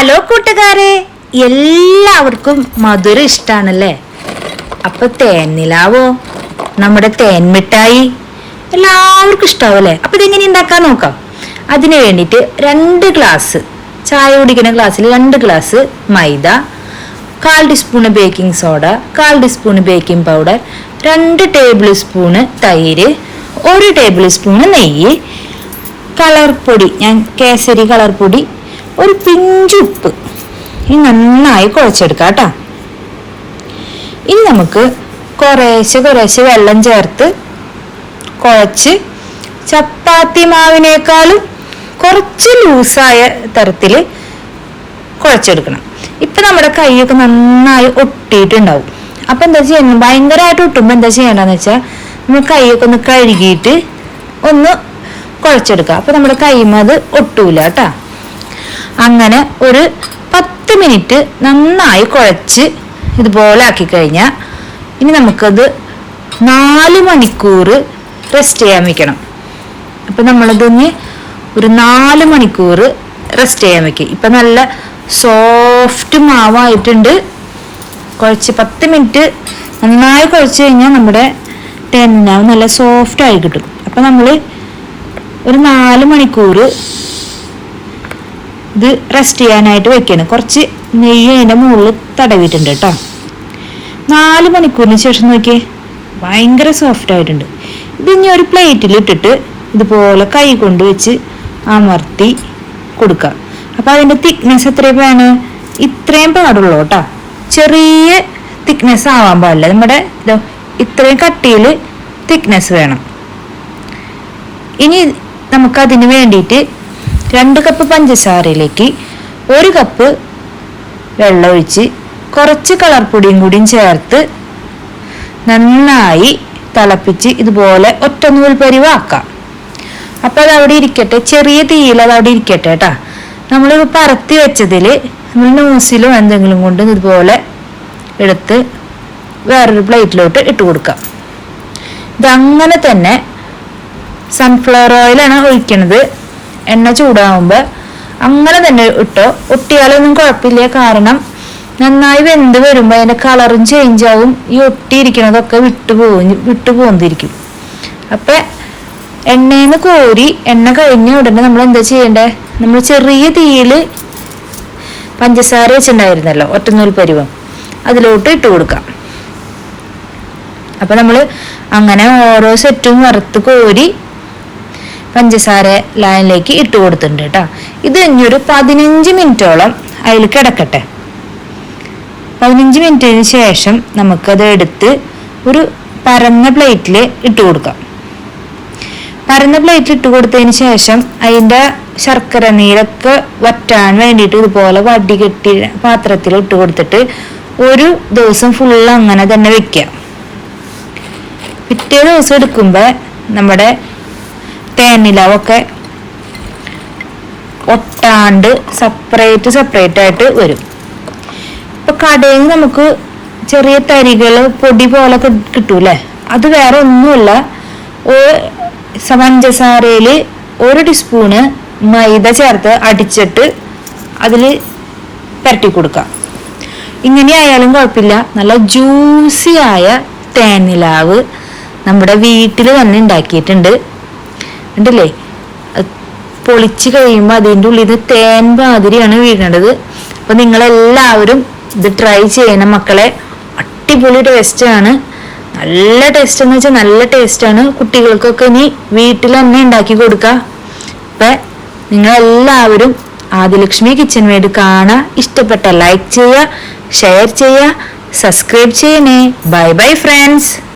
Hello കൂട്ടുകാരെ എല്ലാവർക്കും മധുരം ഇഷ്ടമാണല്ലേ അപ്പൊ തേനിലാവോ നമ്മുടെ തേൻ എല്ലാവർക്കും ഇഷ്ടാവല്ലേ? അപ്പൊ ഇതെങ്ങനെ ഉണ്ടാക്കാൻ നോക്കാം. അതിന് വേണ്ടിയിട്ട് രണ്ട് ഗ്ലാസ് ചായ കുടിക്കുന്ന ഗ്ലാസ്സിൽ രണ്ട് ഗ്ലാസ് മൈദ കാൽ ടീസ്പൂണ് ബേക്കിംഗ് സോഡ കാൽ ടീസ്പൂണ് ബേക്കിംഗ് പൗഡർ രണ്ട് ടേബിൾ സ്പൂണ് തൈര് ഒരു ടേബിൾ സ്പൂണ് നെയ്യ് കളർ പൊടി ഞാൻ കേസരി കളർ പൊടി ഒരു പിഞ്ചുപ്പ് ഇനി നന്നായി കുഴച്ചെടുക്കാം കേട്ടോ. ഇനി നമുക്ക് കുറേശ്ശെ കുറേശ്ശെ വെള്ളം ചേർത്ത് കുഴച്ച് ചപ്പാത്തി മാവിനേക്കാളും കുറച്ച് ലൂസായ തരത്തിൽ കുഴച്ചെടുക്കണം. ഇപ്പം നമ്മുടെ കൈയൊക്കെ നന്നായി ഒട്ടിയിട്ടുണ്ടാവും. അപ്പം എന്താ ചെയ്യണം? ഭയങ്കരമായിട്ട് ഒട്ടുമ്പോൾ എന്താ ചെയ്യേണ്ടതെന്ന് വെച്ചാൽ നമ്മൾ കൈയൊക്കെ ഒന്ന് കഴുകിയിട്ട് ഒന്ന് കുഴച്ചെടുക്കുക അപ്പോൾ നമ്മുടെ കൈമത് ഒട്ടൂല കേട്ടാ. അങ്ങനെ ഒരു പത്ത് മിനിറ്റ് നന്നായി കുഴച്ച് ഇതുപോലെ ആക്കി കഴിഞ്ഞാൽ ഇനി നമുക്കത് നാല് മണിക്കൂർ റെസ്റ്റ് ചെയ്യാൻ വെക്കണം. അപ്പം നമ്മളിതിന് ഒരു നാല് മണിക്കൂർ റെസ്റ്റ് ചെയ്യാൻ വെക്കും. ഇപ്പം നല്ല സോഫ്റ്റ് മാവായിട്ടുണ്ട്. കുഴച്ച് പത്ത് മിനിറ്റ് നന്നായി കുഴച്ച് കഴിഞ്ഞാൽ നമ്മുടെ തെന്നാവ് നല്ല സോഫ്റ്റ് ആയി കിട്ടും. അപ്പം നമ്മൾ ഒരു നാല് മണിക്കൂർ ഇത് റെസ്റ്റ് ചെയ്യാനായിട്ട് വെക്കണം. കുറച്ച് നെയ്യ് അതിന്റെ മുകളിൽ തടവിയിട്ടുണ്ട് കേട്ടോ നാല് മണിക്കൂറിന് ശേഷം നോക്കിയേ ഭയങ്കര സോഫ്റ്റ് ആയിട്ടുണ്ട്. ഇത് ഇനി ഒരു പ്ലേറ്റിൽ ഇട്ടിട്ട് ഇതുപോലെ കൈ കൊണ്ട് വെച്ച് അമർത്തി കൊടുക്കുക അപ്പോൾ അതിന്റെ തിക്നെസ് എത്രയും വേണം ഇത്രയും പാടുള്ളൂ കേട്ടോ ചെറിയ തിക്നെസ് ആവാൻ പാടില്ല. നമ്മുടെ ഇതോ ഇത്രയും കട്ടിയിൽ തിക്നെസ് വേണം. ഇനി നമുക്കതിന് വേണ്ടിയിട്ട് രണ്ട് കപ്പ് പഞ്ചസാരയിലേക്ക് ഒരു കപ്പ് വെള്ളമൊഴിച്ച് കുറച്ച് കളർ പൊടിയും കൂടിയും ചേർത്ത് നന്നായി തിളപ്പിച്ച് ഇതുപോലെ ഒറ്റ നൂൽ പരിവാക്കാം. അപ്പോൾ അത് അവിടെ ഇരിക്കട്ടെ. ചെറിയ തീയിൽ അത് അവിടെ ഇരിക്കട്ടെ കേട്ടാ. നമ്മൾ പരത്തി വെച്ചതിൽ നമ്മൾ ന്യൂസിലും എന്തെങ്കിലും കൊണ്ട് ഇതുപോലെ എടുത്ത് വേറൊരു പ്ലേറ്റിലോട്ട് ഇട്ട് കൊടുക്കാം. ഇതങ്ങനെ തന്നെ സൺഫ്ലവർ ഓയിലാണ് ഒഴിക്കണത്. എണ്ണ ചൂടാവുമ്പോൾ അങ്ങനെ തന്നെ ഇട്ടോ. ഒട്ടിയാലൊന്നും കുഴപ്പമില്ല. കാരണം നന്നായി വെന്ത് വരുമ്പോൾ അതിന്റെ കളറും ചേഞ്ച് ആവും. ഈ ഒട്ടിയിരിക്കണതൊക്കെ വിട്ടു പോകും വിട്ടു പോന്നിരിക്കും. അപ്പം എണ്ണയിൽ കോരി എണ്ണ കഴിഞ്ഞ ഉടനെ നമ്മൾ എന്താ ചെയ്യണ്ടേ? നമ്മൾ ചെറിയ തീയിൽ പഞ്ചസാര വെച്ചിട്ടുണ്ടായിരുന്നല്ലോ ഒറ്റനൂൽ പരുവം. അതിലോട്ട് ഇട്ട് കൊടുക്കാം. അപ്പൊ നമ്മൾ അങ്ങനെ ഓരോ സെറ്റും വറുത്ത് കോരി പഞ്ചസാര ലൈനിലേക്ക് ഇട്ട് കൊടുത്തിട്ടുണ്ട് കേട്ടോ ഇത് ഇനിയൊരു പതിനഞ്ച് മിനിറ്റോളം അതിൽ കിടക്കട്ടെ. പതിനഞ്ച് മിനിറ്റിന് ശേഷം നമുക്കത് എടുത്ത് ഒരു പരന്ന പ്ലേറ്റിൽ ഇട്ട് കൊടുക്കാം. പരന്ന പ്ലേറ്റിൽ ഇട്ട് കൊടുത്തതിന് ശേഷം അതിന്റെ ശർക്കര നീരൊക്കെ വറ്റാൻ വേണ്ടിയിട്ട് ഇതുപോലെ വടി കെട്ടി പാത്രത്തിൽ ഇട്ട് കൊടുത്തിട്ട് ഒരു ദിവസം ഫുള്ള് അങ്ങനെ തന്നെ വെക്കുക. പിറ്റേ ദിവസം എടുക്കുമ്പോൾ നമ്മുടെ തേനിലാവൊക്കെ ഒട്ടാണ്ട് സെപ്പറേറ്റ് സെപ്പറേറ്റ് ആയിട്ട് വരും. ഇപ്പൊ കടയിൽ നമുക്ക് ചെറിയ തരികൾ പൊടി പോലെ കിട്ടൂലേ? അത് വേറെ ഒന്നുമില്ല. പഞ്ചസാരയിൽ ഒരു ടീസ്പൂണ് മൈദ ചേർത്ത് അടിച്ചിട്ട് അതിൽ പുരട്ടി കൊടുക്കാം. ഇങ്ങനെ ആയാലും കുഴപ്പമില്ല. നല്ല ജ്യൂസി ആയ തേനിലാവ് നമ്മുടെ വീട്ടിൽ തന്നെ ഉണ്ടാക്കിയിട്ടുണ്ട്. ഉണ്ടല്ലേ? പൊളിച്ച് കഴിയുമ്പോൾ അതിന്റെ ഉള്ളിൽ നിന്ന് തേൻ മാതിരിയാണ് വീഴേണ്ടത്. അപ്പം നിങ്ങളെല്ലാവരും ഇത് ട്രൈ ചെയ്യണം മക്കളെ. അടിപൊളി ടേസ്റ്റ് ആണ്. നല്ല ടേസ്റ്റ് എന്ന് വെച്ചാൽ നല്ല ടേസ്റ്റാണ് കുട്ടികൾക്കൊക്കെ ഇനി വീട്ടിൽ തന്നെ ഉണ്ടാക്കി കൊടുക്കുക അപ്പം നിങ്ങളെല്ലാവരും ആദിലക്ഷ്മി കിച്ചൻ വേഡ് കാണാൻ ഇഷ്ടപ്പെട്ട ലൈക്ക് ചെയ്യുക ഷെയർ ചെയ്യുക സബ്സ്ക്രൈബ് ചെയ്യണേ. Bye bye friends